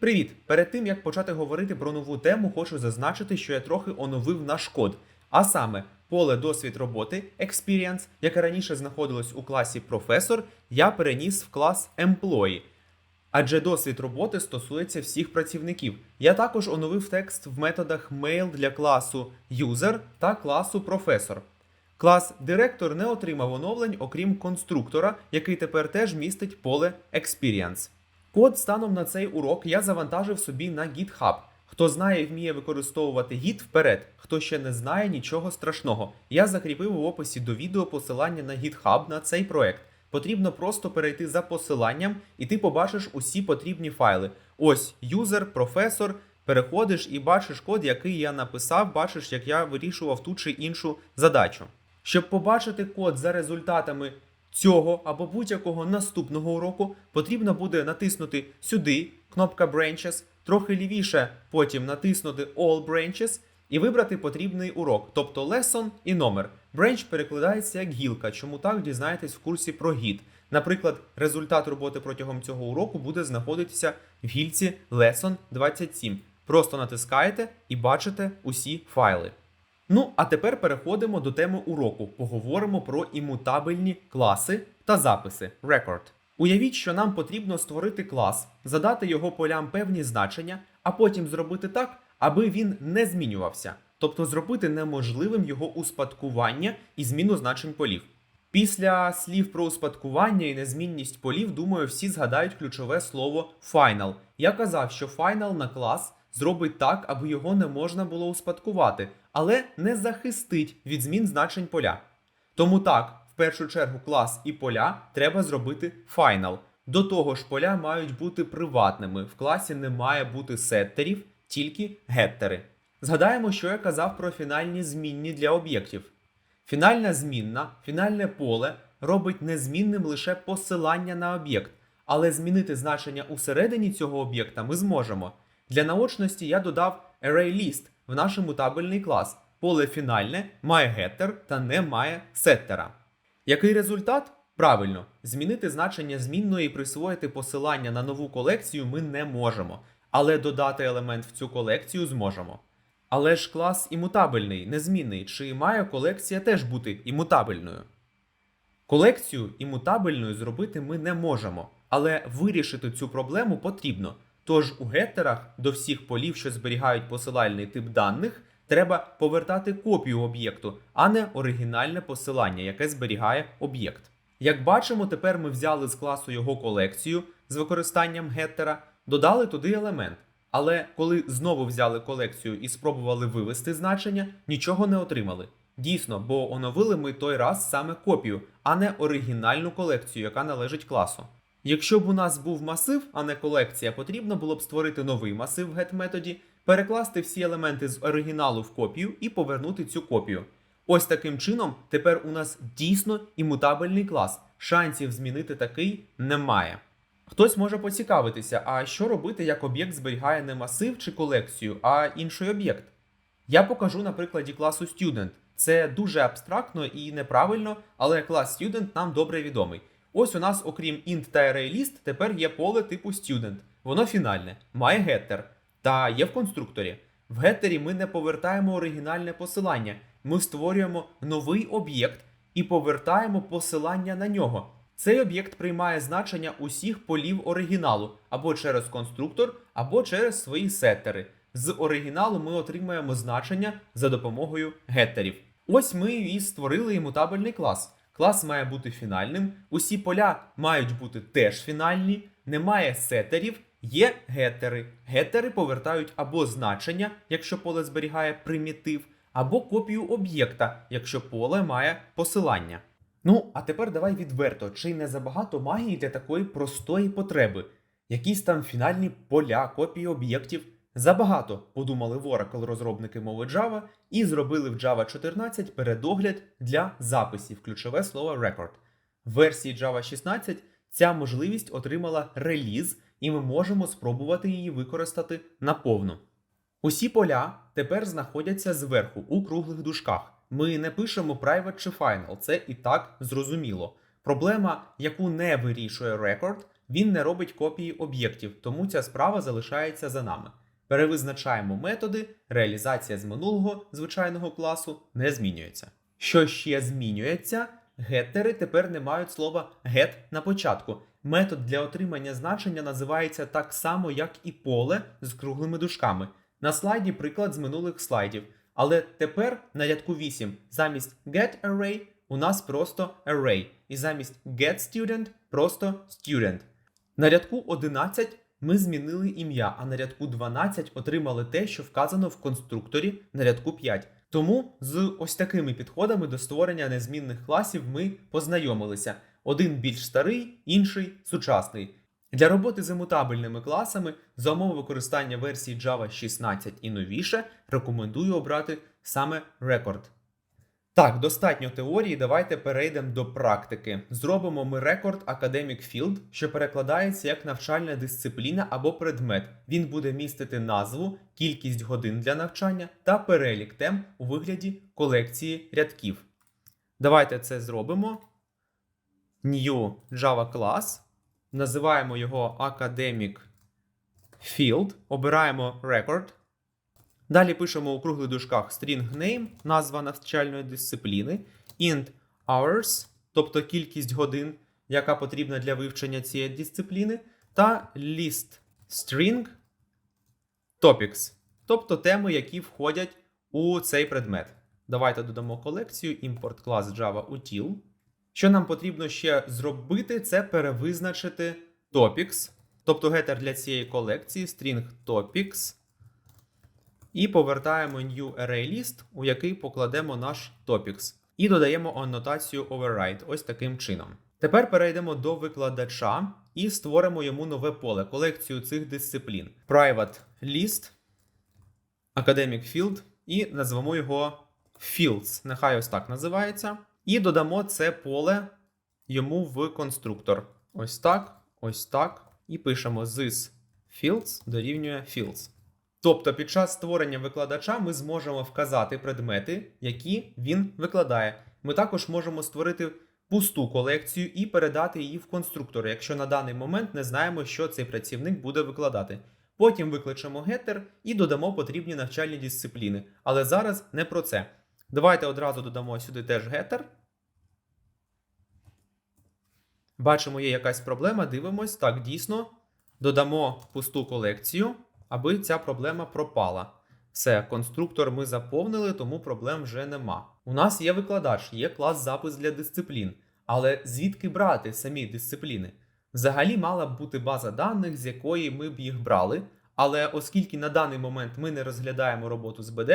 Привіт! Перед тим як почати говорити про нову тему, хочу зазначити, що я трохи оновив наш код. А саме, поле досвід роботи Experience, яке раніше знаходилось у класі професор, я переніс в клас Employee. Адже досвід роботи стосується всіх працівників. Я також оновив текст в методах mail для класу user та класу професор. Клас директор не отримав оновлень, окрім конструктора, який тепер теж містить поле Experience. Код станом на цей урок я завантажив собі на GitHub. Хто знає і вміє використовувати Git вперед, хто ще не знає нічого страшного. Я закріпив у описі до відео посилання на GitHub на цей проект. Потрібно просто перейти за посиланням, і ти побачиш усі потрібні файли. Ось юзер, професор. Переходиш і бачиш код, який я написав, бачиш, як я вирішував ту чи іншу задачу. Щоб побачити код за результатами цього або будь-якого наступного уроку, потрібно буде натиснути сюди кнопка Branches, трохи лівіше, потім натиснути All Branches і вибрати потрібний урок, тобто lesson і номер. Branch перекладається як гілка, чому так дізнаєтесь в курсі про гід. Наприклад, результат роботи протягом цього уроку буде знаходитися в гільці Lesson 27. Просто натискаєте і бачите усі файли. Ну, а тепер переходимо до теми уроку. Поговоримо про імутабельні класи та записи Record. Уявіть, що нам потрібно створити клас, задати його полям певні значення, а потім зробити так, аби він не змінювався, тобто зробити неможливим його успадкування і зміну значень полів. Після слів про успадкування і незмінність полів, думаю, всі згадають ключове слово final. Я казав, що final на клас зробить так, аби його не можна було успадкувати, але не захистить від змін значень поля. Тому так, в першу чергу клас і поля треба зробити final. До того ж, поля мають бути приватними. В класі не має бути сеттерів, тільки геттери. Згадаємо, що я казав про фінальні змінні для об'єктів. Фінальна змінна, фінальне поле робить незмінним лише посилання на об'єкт, але змінити значення усередині цього об'єкта ми зможемо. Для наочності я додав ArrayList в наш мутабельний клас. Поле фінальне має геттер та не має сеттера. Який результат? Правильно, змінити значення змінної і присвоїти посилання на нову колекцію ми не можемо, але додати елемент в цю колекцію зможемо. Але ж клас імутабельний, незмінний, чи має колекція теж бути імутабельною? Колекцію імутабельною зробити ми не можемо, але вирішити цю проблему потрібно. Тож у геттерах до всіх полів, що зберігають посилальний тип даних, треба повертати копію об'єкту, а не оригінальне посилання, яке зберігає об'єкт. Як бачимо, тепер ми взяли з класу його колекцію з використанням геттера, додали туди елемент. Але коли знову взяли колекцію і спробували вивести значення, нічого не отримали. Дійсно, бо оновили ми той раз саме копію, а не оригінальну колекцію, яка належить класу. Якщо б у нас був масив, а не колекція, потрібно було б створити новий масив в get-методі, перекласти всі елементи з оригіналу в копію і повернути цю копію. Ось таким чином, тепер у нас дійсно імутабельний клас. Шансів змінити такий немає. Хтось може поцікавитися, а що робити, як об'єкт зберігає не масив чи колекцію, а інший об'єкт? Я покажу на прикладі класу Student. Це дуже абстрактно і неправильно, але клас Student нам добре відомий. Ось у нас, окрім int та ArrayList, тепер є поле типу Student. Воно фінальне, має геттер та є в конструкторі. В геттері ми не повертаємо оригінальне посилання, ми створюємо новий об'єкт і повертаємо посилання на нього. Цей об'єкт приймає значення усіх полів оригіналу або через конструктор, або через свої сеттери. З оригіналу ми отримаємо значення за допомогою геттерів. Ось ми і створили імутабельний клас. Клас має бути фінальним, усі поля мають бути теж фінальні, немає сеттерів, є геттери. Геттери повертають або значення, якщо поле зберігає примітив, або копію об'єкта, якщо поле має посилання. Ну, а тепер давай відверто, чи не забагато магії для такої простої потреби? Якісь там фінальні поля, копії об'єктів. Забагато, подумали в Oracle розробники мови Java і зробили в Java 14 передогляд для записів, ключове слово record. В версії Java 16 ця можливість отримала реліз, і ми можемо спробувати її використати наповну. Усі поля тепер знаходяться зверху у круглих дужках. Ми не пишемо private чи final, це і так зрозуміло. Проблема, яку не вирішує record, він не робить копії об'єктів, тому ця справа залишається за нами. Перевизначаємо методи, реалізація з минулого звичайного класу не змінюється. Що ще змінюється? Геттери тепер не мають слова get на початку. Метод для отримання значення називається так само, як і поле з круглими дужками. На слайді приклад з минулих слайдів. Але тепер на рядку 8 замість getArray у нас просто array, і замість getStudent просто student. На рядку 11 ми змінили ім'я, а на рядку 12 отримали те, що вказано в конструкторі на рядку 5. Тому з ось такими підходами до створення незмінних класів ми познайомилися. Один більш старий, інший сучасний. Для роботи з імутабельними класами за умови використання версії Java 16 і новіше рекомендую обрати саме Record. Так, достатньо теорії, давайте перейдемо до практики. Зробимо ми рекорд Academic Field, що перекладається як навчальна дисципліна або предмет. Він буде містити назву, кількість годин для навчання та перелік тем у вигляді колекції рядків. Давайте це зробимо. New Java Class. Називаємо його Academic Field. Обираємо Record. Далі пишемо у круглих дужках string name, назва навчальної дисципліни, int hours, тобто кількість годин, яка потрібна для вивчення цієї дисципліни, та list string topics, тобто теми, які входять у цей предмет. Давайте додамо колекцію import class Java util. Що нам потрібно ще зробити, це перевизначити topics, тобто гетер для цієї колекції string topics. І повертаємо new array list, у який покладемо наш topics. І додаємо анотацію override ось таким чином. Тепер перейдемо до викладача і створимо йому нове поле, колекцію цих дисциплін. Private list, academic field, і назвемо його fields. Нехай ось так називається. І додамо це поле йому в конструктор. Ось так, ось так. І пишемо this fields дорівнює fields. Тобто під час створення викладача ми зможемо вказати предмети, які він викладає. Ми також можемо створити пусту колекцію і передати її в конструктор, якщо на даний момент не знаємо, що цей працівник буде викладати. Потім викличемо геттер і додамо потрібні навчальні дисципліни. Але зараз не про це. Давайте одразу додамо сюди теж геттер. Бачимо, є якась проблема. Дивимось. Так, дійсно. Додамо пусту колекцію аби ця проблема пропала. Все, конструктор ми заповнили, тому проблем вже нема. У нас є викладач, є клас запис для дисциплін. Але звідки брати самі дисципліни? Взагалі мала б бути база даних, з якої ми б їх брали. Але оскільки на даний момент ми не розглядаємо роботу з БД,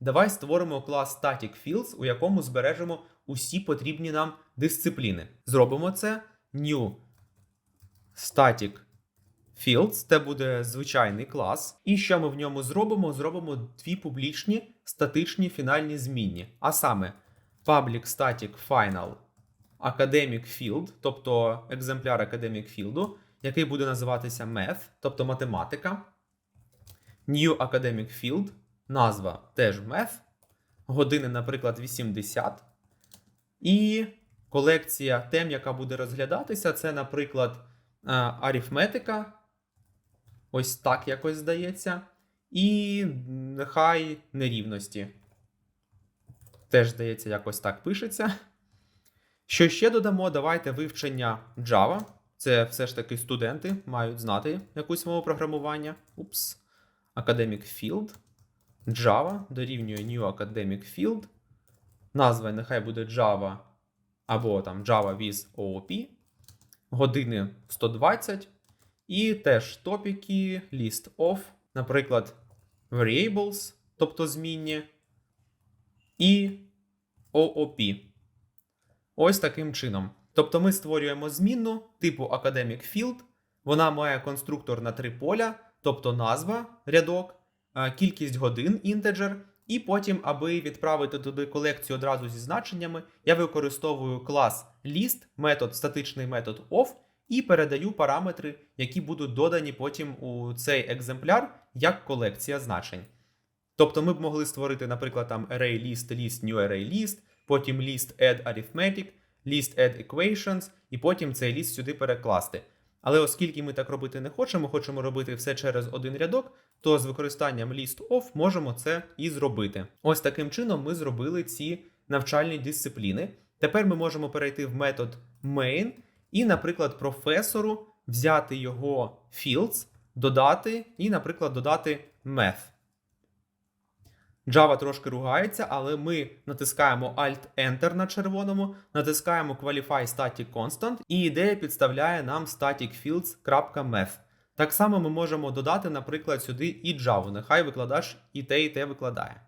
давай створимо клас Static Fields, у якому збережемо усі потрібні нам дисципліни. Зробимо це New Static Fields, це буде звичайний клас. І що ми в ньому зробимо? Зробимо дві публічні статичні фінальні змінні. А саме Public Static Final Academic Field, тобто екземпляр Academic Field, який буде називатися Math, тобто математика. New Academic Field, назва теж Math. Години, наприклад, 80. І колекція тем, яка буде розглядатися, це, наприклад, арифметика. Ось так якось здається. І нехай нерівності. Теж, здається, якось так пишеться. Що ще додамо? Давайте вивчення Java. Це все ж таки студенти мають знати якусь мову програмування. Упс. Academic Field. Java дорівнює New Academic Field. Назва нехай буде Java або там Java with OOP. Години 120. І теж топіки, list of, наприклад, variables, тобто змінні, і OOP. Ось таким чином. Тобто ми створюємо змінну типу Academic Field. Вона має конструктор на три поля, тобто назва, рядок, кількість годин інтеджер. І потім, аби відправити туди колекцію одразу зі значеннями, я використовую клас list, метод, статичний метод of, і передаю параметри, які будуть додані потім у цей екземпляр як колекція значень. Тобто ми б могли створити, наприклад, там array list, list, new array list, потім list add arithmetic, list add equations, і потім цей ліст сюди перекласти. Але оскільки ми так робити не хочемо, хочемо робити все через один рядок, то з використанням list of можемо це і зробити. Ось таким чином ми зробили ці навчальні дисципліни. Тепер ми можемо перейти в метод main і, наприклад, професору взяти його fields, додати і, наприклад, додати math. Java трошки ругається, але ми натискаємо Alt-Enter на червоному, натискаємо Qualify Static Constant, і ідея підставляє нам staticfields.math. Так само ми можемо додати, наприклад, сюди і Java. Нехай викладач і те, і те викладає.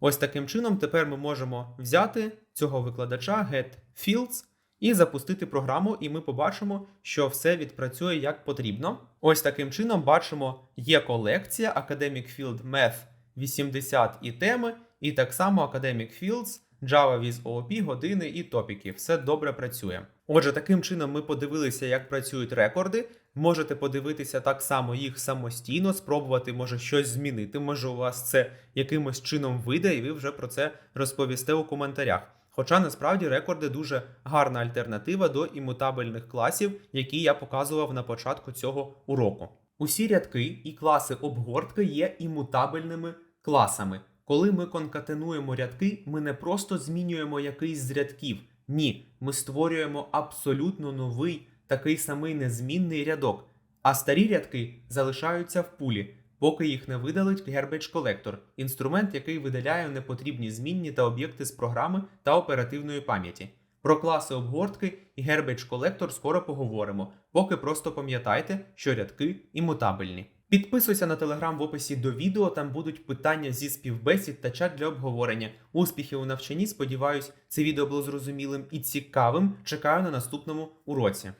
Ось таким чином тепер ми можемо взяти цього викладача getFields і запустити програму, і ми побачимо, що все відпрацює як потрібно. Ось таким чином бачимо, є колекція Academic Field Math 80 і теми, і так само Academic Fields, Java with OOP, години і топіки. Все добре працює. Отже, таким чином ми подивилися, як працюють рекорди. Можете подивитися так само їх самостійно, спробувати, може щось змінити. Може, у вас це якимось чином вийде, і ви вже про це розповісте у коментарях. Хоча насправді рекорди дуже гарна альтернатива до імутабельних класів, які я показував на початку цього уроку. Усі рядки і класи обгортки є імутабельними класами. Коли ми конкатенуємо рядки, ми не просто змінюємо якийсь з рядків. Ні, ми створюємо абсолютно новий такий самий незмінний рядок, а старі рядки залишаються в пулі, поки їх не видалить Garbage Collector, інструмент, який видаляє непотрібні змінні та об'єкти з програми та оперативної пам'яті. Про класи обгортки і Garbage Collector скоро поговоримо, поки просто пам'ятайте, що рядки імутабельні. Підписуйся на телеграм в описі до відео, там будуть питання зі співбесід та чат для обговорення. Успіхів у навчанні, сподіваюсь, це відео було зрозумілим і цікавим. Чекаю на наступному уроці.